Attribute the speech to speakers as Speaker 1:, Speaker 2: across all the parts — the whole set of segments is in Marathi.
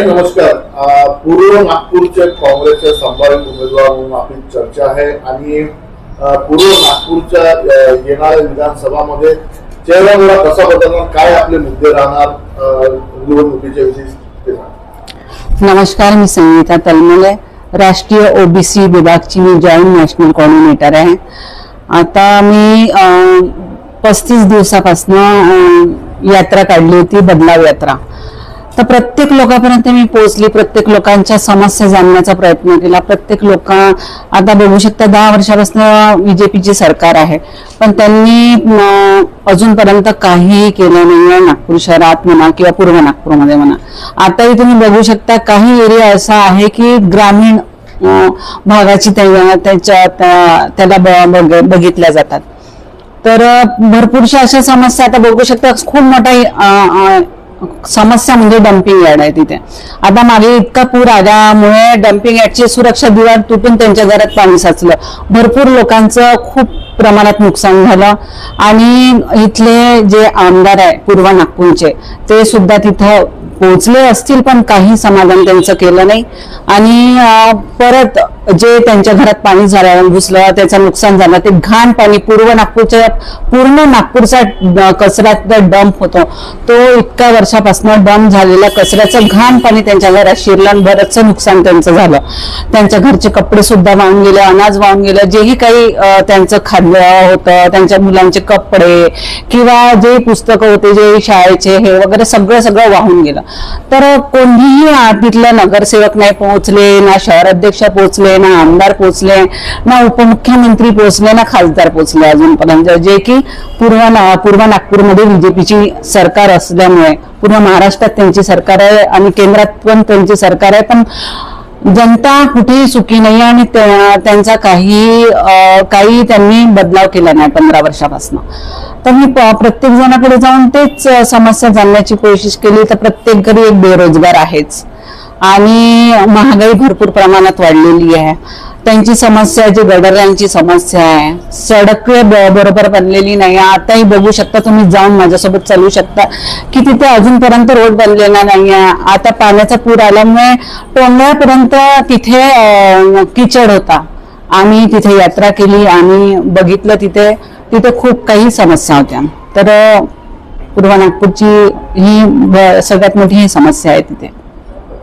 Speaker 1: ताई नमस्कार. पूर्व नागपूरचे काँग्रेसचे संभाव्य उमेदवार म्हणून आपली चर्चा आहे आणि पूर्व नागपूरच्या येणाऱ्या विधानसभामध्ये चेहरा कसा बदलणार काय आपले मुद्दे राहणार निवडणुकीच्या विषयी
Speaker 2: नमस्कार मी संगीता तलमले. राष्ट्रीय ओबीसी विभागची मी जॉईंट नॅशनल कॉर्डिनेटर आहे. आता मी पस्तीस दिवसापासून यात्रा काढली होती बदलाव यात्रा. तर प्रत्येक लोकांपर्यंत मी पोहोचली प्रत्येक लोकांच्या समस्या जाणण्याचा प्रयत्न केला. प्रत्येक लोक आता बघू शकता दहा वर्षापासून बीजेपीची सरकार आहे. पण त्यांनी अजूनपर्यंत काहीही केलं नाहीये नागपूर शहरात म्हणा किंवा पूर्व नागपूरमध्ये म्हणा. आताही तुम्ही बघू शकता काही एरिया असा आहे की ग्रामीण भागाची त्या- त्याच्या त्याला ब- बघ- बघितल्या जातात. तर भरपूरशा अशा समस्या आता बघू शकता खूप मोठा समस्या म्हणजे डम्पिंग यार्ड आहे तिथे. आता मागे इतका पूर आल्यामुळे डम्पिंग यार्डची सुरक्षा दिवार तुटून त्यांच्या घरात पाणी साचलं. भरपूर लोकांचं खूप प्रमाणात नुकसान झालं. आणि इथले जे आमदार आहे पूर्व नागपूरचे ते सुद्धा तिथं पोहोचले असतील पण काही समाधान त्यांचं केलं नाही. आणि परत जे त्यांच्या घरात पाणी झालं घुसलं त्याचं नुकसान झालं ते घाण पाणी पूर्व नागपूरच्या पूर्ण नागपूरचा कचऱ्याचा डंप होतो. तो इतक्या वर्षापासून डंप झालेला कचऱ्याचं घाण पाणी त्यांच्या घरात शिरलं बरंचसं नुकसान त्यांचं झालं. त्यांच्या घरचे कपडे सुद्धा वाहून गेले अनाज वाहून गेलं जेही काही त्यांचं खाद्य होतं त्यांच्या मुलांचे कपडे किंवा जे पुस्तकं होते जे शाळेचे हे वगैरे सगळं सगळं वाहून गेलं. तर कोणीही तिथल्या नगरसेवक नाही पोहोचले ना शहर अध्यक्ष पोहोचले ना आमदार पोहोचले ना उपमुख्यमंत्री पोहोचले ना खासदार पोहोचले अजूनपर्यंत. जे की पूर्व ना- पूर्व नागपूरमध्ये बीजेपीची सरकार असल्यामुळे पूर्ण महाराष्ट्रात त्यांची सरकार आहे आणि केंद्रात पण त्यांची सरकार आहे. पण जनता कुठेही सुखी नाही आणि त्यांचा काही काही त्यांनी बदलाव केला नाही पंधरा वर्षापासून. तर मी प्रत्येक जणाकडे जाऊन तेच समस्या जाणण्याची कोशिश केली. तर प्रत्येक घरी एक बेरोजगार आहेच. आणि महागाई भरपूर प्रमाणात वाढलेली आहे. त्यांची समस्या जी गटारांची समस्या आहे. सडक ब- बरोबर बनलेली नाही. आताही बघू शकता तुम्ही जाऊन माझ्यासोबत चालू शकता. की तिथे अजूनपर्यंत रोड बनलेला नाही आहे आता पाण्याचा पूर आल्यामुळे टोंगळ्यापर्यंत तिथे किचड होता. आम्ही तिथे यात्रा केली आणि बघितलं तिथे. तिथे खूप काही समस्या होत्या. तर पूर्व नागपूरची ही ब- सगळ्यात मोठी समस्या आहे तिथे.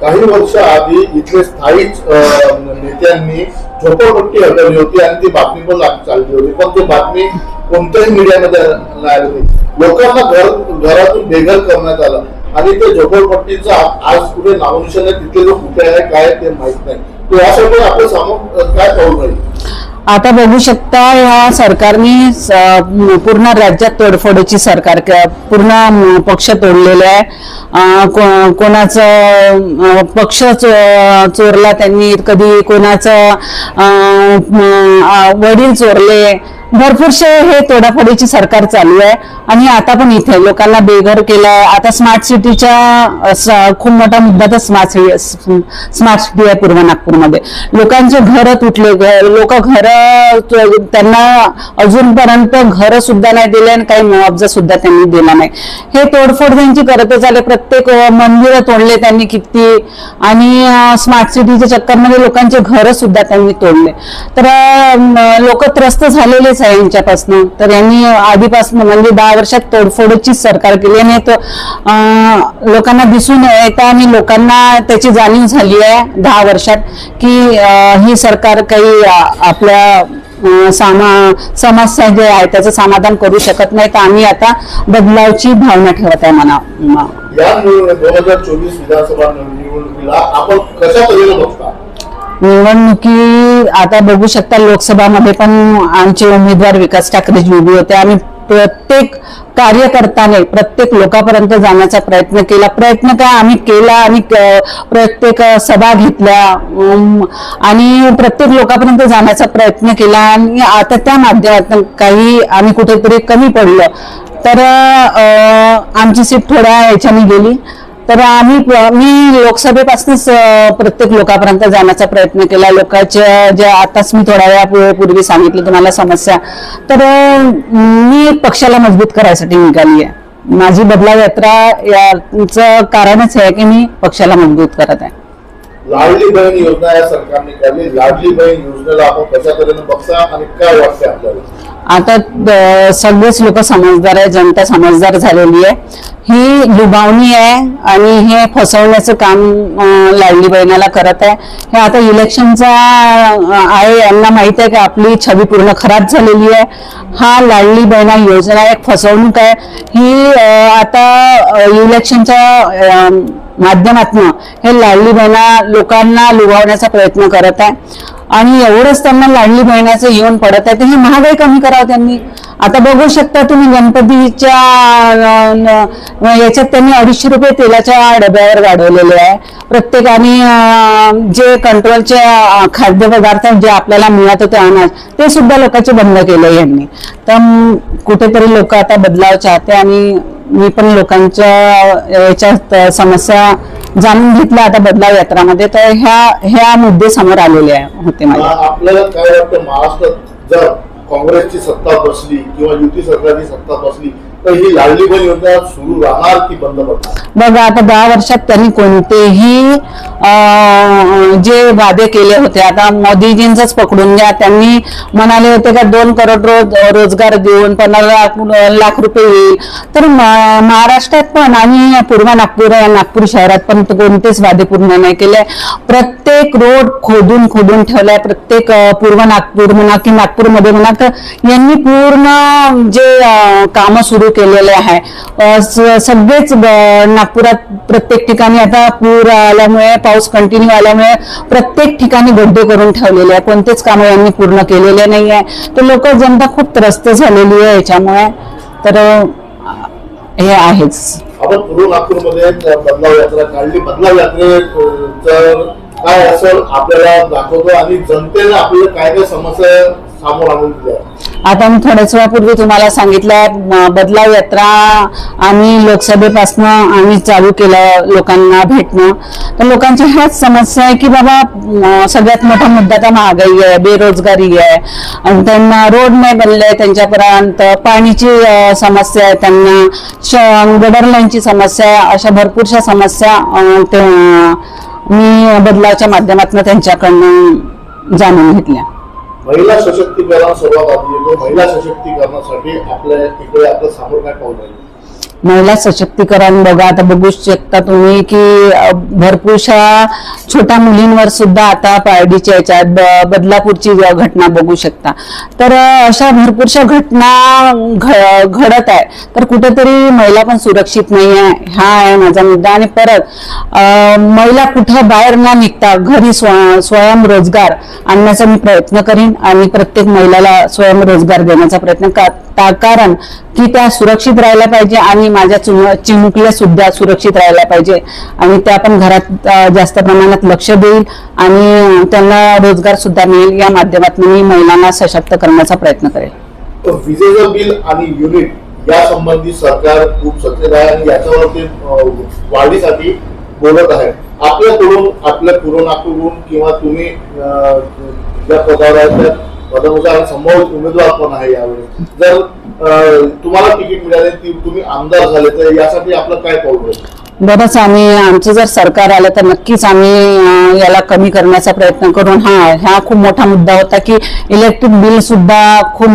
Speaker 1: काही वर्ष आधी इथले स्थायीच नेत्यांनी झोपडपट्टी हटवली होती आणि ती बातमी पण चालली होती. पण ती बातमी कोणत्याही मीडियामध्ये नाही आली होती. लोकांना घर घरातून बेघर करण्यात आलं. आणि ते झोपडपट्टीचं आज कुठे नामोनिशन तिथले जो कुठे आहे काय ते माहीत नाही. यासाठी आपलं समोर काय पाहू नाही
Speaker 2: आता बघू शकता ह्या सरकारने स- पूर्ण राज्यात तोडफोडीची सरकार पूर्ण पक्ष तोडलेले आहे. को- कोणाचं पक्ष चो- चोरला त्यांनी कधी कोणाचं वडील चोरले भरपूरशे हे तोडाफोडीची सरकार चालू आहे. आणि आता पण इथे लोकांना बेघर केलंय. आता स्मार्ट सिटीच्या खूप मोठा मुद्दा तर स्मार्ट सिटी स्मार्ट सिटी आहे पूर्व नागपूरमध्ये. लोकांचे घर तुटले लोक घर त्यांना अजूनपर्यंत घर सुद्धा नाही दिले आणि काही मुआवजा सुद्धा त्यांनी दिला नाही. हे तोडफोड त्यांची करतच आले प्रत्येक मंदिरं तोडले त्यांनी किती. आणि स्मार्ट सिटीच्या चक्करमध्ये लोकांचे घर सुद्धा त्यांनी तोडले. तर लोक त्रस्त झालेलेच आहे यांच्यापासून तर यांनी आधीपासून म्हणजे दहा वर्षात तोडफोडची सरकार केली आणि तो लोकांना दिसून येतं आणि लोकांना त्याची जाणीव झाली आहे दहा वर्षात की ही सरकार काही आपल्या सामा समस्या जे आहे त्याचं समाधान करू शकत नाही तर आम्ही आता बदलावची भावना ठेवत आहे म्हणा
Speaker 1: दोन हजार चोवीस विधानसभा निवडणुकीला आपण कशा तऱ्हेने बघता?
Speaker 2: निवडणुकी आता बघू शकता लोकसभामध्ये पण आमचे उमेदवार विकास ठाकरेजी उभे होते आम्ही प्रत्येक कार्यकर्त्याने प्रत्येक लोकांपर्यंत जाण्याचा प्रयत्न केला. प्रयत्न काय आम्ही केला आणि प्रत्येक सभा घेतल्या आणि प्रत्येक लोकांपर्यंत जाण्याचा प्रयत्न केला आणि आता त्या माध्यमातून काही आम्ही कुठेतरी कमी पडलं. तर आमची सीट थोड्या याच्याने गेली. तर आम्ही मी लोकसभेपासूनच प्रत्येक लोकांपर्यंत जाण्याचा प्रयत्न केला. लोकांच्या ज्या आताच मी थोड्या वेळापूर्वी सांगितलं तुम्हाला समस्या. तर मी पक्षाला मजबूत करायसाठी निघाली आहे माझी बदलाव यात्रा याचं कारणच आहे की मी पक्षाला मजबूत करत आहे.
Speaker 1: लाडली बहीण योजना या सरकारने काढली. लाडली बहीण योजनेला आपण कशा तऱ्हेने बघता आणि काय वाटते आपल्याला?
Speaker 2: आता सगळेच लोक समजदार आहे जनता समजदार झालेली आहे. ही लुभावणी आहे आणि हे फसवण्याचं काम लाडली बहिणाला करत आहे. हे आता इलेक्शनचा आहे यांना माहीत आहे की आपली छबी पूर्ण खराब झालेली आहे. हा लाडली बहिणा योजना एक फसवणूक आहे. ही आता इलेक्शनच्या माध्यमातून हे लाडली बहिणा लोकांना लुभावण्याचा प्रयत्न करत आहे. आणि एवढंच त्यांना लाडली बहिणाचं येऊन पडत आहे तर ही महागाई कमी करावं त्यांनी. आता बघू शकता तुम्ही गणपतीच्या याच्यात त्यांनी अडीचशे रुपये तेलाच्या डब्यावर वाढवलेले आहे. प्रत्येकाने जे कंट्रोलचे खाद्यपदार्थ जे आपल्याला मिळत होते अनाज ते सुद्धा लोकांचे बंद केले यांनी. तर कुठेतरी लोक आता बदलाव चाहते आणि मी पण लोकांच्या याच्या समस्या जाणून घेतल्या आता बदलाव यात्रामध्ये. तर ह्या ह्या मुद्दे समोर आलेले होते
Speaker 1: मला आपल्याला काय वाटतं महाराष्ट्रात जर काँग्रेसची सत्ता बसली किंवा युती सरकारची सत्ता बसली तर ही लाडली बहीण योजना सुरू राहणार की बंद पडणार.
Speaker 2: बघा आता दहा वर्षात त्यांनी कोणतेही अं, जे वादे केले होते आता मोदीजींच पकडून घ्या. त्यांनी म्हणाले होते का दोन करोड रोज रोजगार देऊन पंधरा लाख लाख रुपये येईल. तर म- महाराष्ट्रात पण आणि पूर्व नागपूर नागपूर शहरात पण तो कोणतेच वादे पूर्ण नाही केले. प्रत्येक रोड खोदून खोदून ठेवलाय. प्रत्येक अं, पूर्व नागपूर म्हणा की नागपूरमध्ये म्हणा तर यांनी पूर्ण जे काम सुरू केलेले आहे. सगळेच नागपुरात प्रत्येक ठिकाणी आता पूर आल्यामुळे पाऊस कंटिन्यू आल्यामुळे प्रत्येक ठिकाणी गड्डे करून ठेवलेले आहे. कोणतेच कामं यांनी पूर्ण केलेले नाही आहे तर लोक जनता खूप त्रस्त झालेली आहे याच्यामुळे. तर हे आहेच.
Speaker 1: आपण पूर्व नागपूरमध्ये बदलाव यात्रा काढली. बदलाव यात्रेचं काय असेल आपल्याला दाखवतो आणि जनतेने आपल्याला काय काय समस्या सामोर आणून दिल्या?
Speaker 2: आता मी थोड्याच वेळापूर्वी तुम्हाला सांगितलं म, बदलाव यात्रा आम्ही लोकसभेपासनं आम्ही चालू केलं लोकांना भेटणं. तर लोकांच्या ह्याच समस्या आहे की बाबा सगळ्यात मोठा मुद्दा तर महागाई आहे बेरोजगारी आहे. आणि त्यांना रोड नाही बनले त्यांच्यापर्यंत पाणीची समस्या आहे त्यांना श- समस्या आहे अशा भरपूरशा समस्या मी बदलावच्या माध्यमातून त्यांच्याकडनं जाणून घेतल्या.
Speaker 1: महिला सशक्तीकरण सर्वात आधी येतो. महिला सशक्तीकरणासाठी आपल्या इकडे आपलं सामोर काय पाहून राहिलं?
Speaker 2: महिला सशक्तीकरण बघा. आता बघू शकता तुम्ही की भरपूरशा छोट्या मुलींवर सुद्धा आता पारडीच्या याच्यात ब- बदलापूरची घटना बघू शकता. तर अशा भरपूरशा घटना घ- घडत आहे. तर कुठेतरी महिला पण सुरक्षित नाही आहे. हा आहे माझा मुद्दा. आणि परत महिला कुठं बाहेर न निघता घरी स्व स्वयंरोजगार आणण्याचा मी प्रयत्न करीन आणि प्रत्येक महिलाला स्वयंरोजगार देण्याचा प्रयत्न का- कारण की त्या सुरक्षित राहायला पाहिजे आणि माझ्या चुन- चिमुकल्या सुद्धा सुरक्षित राहायला पाहिजे. आणि त्या पण घरात जास्त प्रमाणात लक्ष देईल आणि त्यांना रोजगार सुद्धा मिळेल. या माध्यमातून मी महिलांना सशक्त करण्याचा प्रयत्न करेल.
Speaker 1: तर विजेचं बिल आणि युनिट या संबंधी सरकार खूप सचेत आहे आणि याच्यावर ते वाढीसाठी बोलत आहे. आपल्याकडून आपल्या कोरोनाकडून किंवा तुम्ही ज्या पदावर आहे त्या पदानुसार संभावित उमेदवार पण आहे यावेळी. जर तुम्हाला तिकीट मिळाले ती तुम्ही आमदार झाले तर यासाठी आपलं काय पाऊल
Speaker 2: बरंच आम्ही आमचं जर सरकार आलं तर नक्कीच आम्ही याला कमी करण्याचा प्रयत्न करून हा हा खूप मोठा मुद्दा होता की इलेक्ट्रिक बिल सुद्धा खूप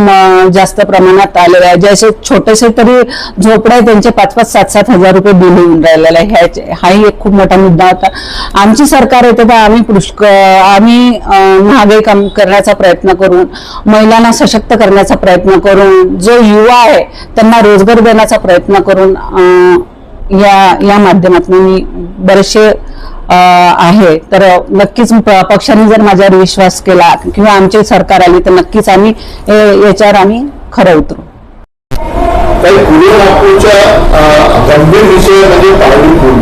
Speaker 2: जास्त प्रमाणात आलेलं आहे. जसे छोटेसे तरी झोपडे त्यांचे पाच पाच सात सात हजार रुपये बिल येऊन राहिलेलं आहे. ह्याचे- हाही एक खूप मोठा मुद्दा होता. आमची सरकार येते तर आम्ही पुष्क आम्ही महागाई कमी करण्याचा प्रयत्न करून महिलांना सशक्त करण्याचा प्रयत्न करून जो युवा आहे त्यांना रोजगार देण्याचा प्रयत्न करून या या माध्यमातून मी बरेचसे आहे. तर नक्कीच पक्षाने जर माझ्यावर विश्वास केला किंवा आमचे सरकार आली तर नक्कीच आम्ही याच्यावर आम्ही खरं उतरू.
Speaker 1: काही पूर्व नागपूरच्या गंभीर विषय म्हणजे पारडी पूल.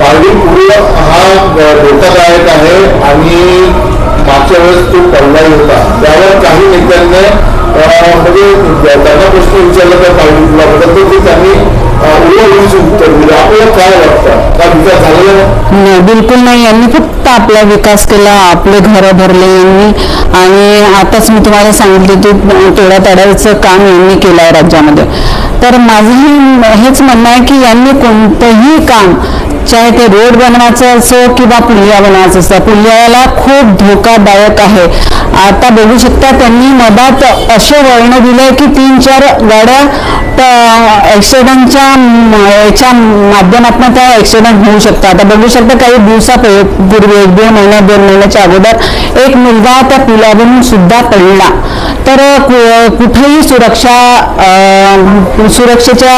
Speaker 1: पारडी पूल हा धोकादायक आहे आणि मागच्या वेळेस तो पडलाही होता. त्यावर काही नेत्यांनी म्हणजे त्यांना प्रश्न विचारला त्या पारडी पुलाबद्दल तर त्यांनी नाही?
Speaker 2: बिलकुल नाही यांनी फक्त आपला विकास केला आपले घरं भरले यांनी आणि आताच मी तुम्हाला सांगितले की तेवढ्या काम यांनी केलं आहे राज्यामध्ये तर माझंही हेच म्हणणं आहे की यांनी कोणतंही काम चाहे ते रोड बनवायचं असो किंवा पुलिया बनवायचं असतं पुलियाला खूप धोकादायक आहे. आता बघू शकता त्यांनी मधात असे वळण दिले की तीन चार गाड्या ऍक्सिडेंटच्या याच्या माध्यमातून त्या ऍक्सिडेंट होऊ शकतात. आता बघू शकता काही दिवसापूर्वी एक दोन महिन्या दोन महिन्याच्या अगोदर एक मुलगा त्या पुलावरून सुद्धा पडला. तर कुठेही सुरक्षा सुरक्षेच्या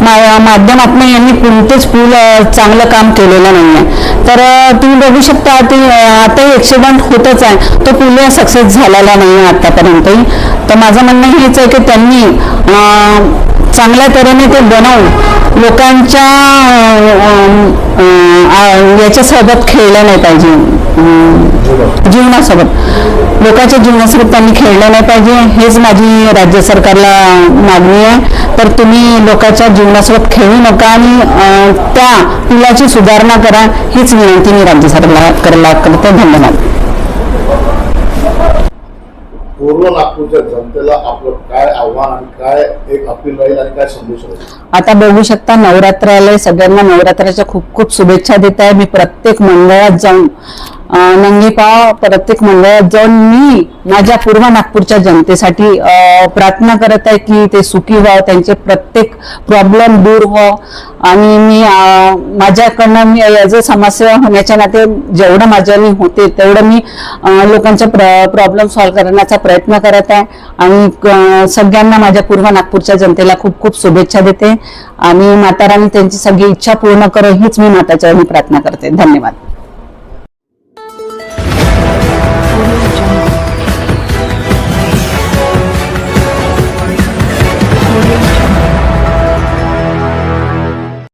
Speaker 2: मा- माध्यमातून यांनी कोणतेच पूल चांगलं काम केलेलं नाही आहे तर तुम्ही बघू शकता ती आता ऍक्सिडेंट होतच आहे. तो पुन्हा सक्सेस झालेला नाही आहे आतापर्यंतही. तर माझं म्हणणं हेच आहे की त्यांनी चांगल्या तऱ्हेने ते बनवून लोकांच्या याच्यासोबत खेळलं नाही पाहिजे. जीवनासोबत. लोकांच्या जीवनासोबत त्यांनी खेळलं नाही पाहिजे. हेच माझी राज्य सरकारला मागणी आहे. तर तुम्ही लोकांच्या जीवनासोबत खेळू नका आणि त्या पुलाची सुधारणा करा हीच विनंती मी राज्य सरकारला करायला करते धन्यवाद.
Speaker 1: पूर्ण नागपूरच्या जनतेला आपलं काय आव्हान आणि काय एक अपील राहील आणि काय संदेश राहील?
Speaker 2: आता बघू शकता नवरात्र आलंय सगळ्यांना नवरात्राच्या खूप खूप शुभेच्छा देत आहे. मी प्रत्येक मंडळात जाऊन अं, पाव प्रत्येक मंडळात जाऊन मी माझ्या पूर्व नागपूरच्या जनतेसाठी प्रार्थना करत आहे की ते सुखी व्हावं त्यांचे प्रत्येक प्रॉब्लेम दूर व्हावं. आणि मी माझ्याकडनं मी अ समस्या होण्याच्या नाते जेवढं माझ्याने होते तेवढं मी लोकांच्या प्र प्रॉब्लेम सॉल्व्ह करण्याचा प्रयत्न करत आहे. आणि सगळ्यांना माझ्या पूर्व नागपूरच्या जनतेला खूप खूप शुभेच्छा देते. आणि माताराणी त्यांची सगळी इच्छा पूर्ण करो हीच मी माताच्या प्रार्थना करते. धन्यवाद.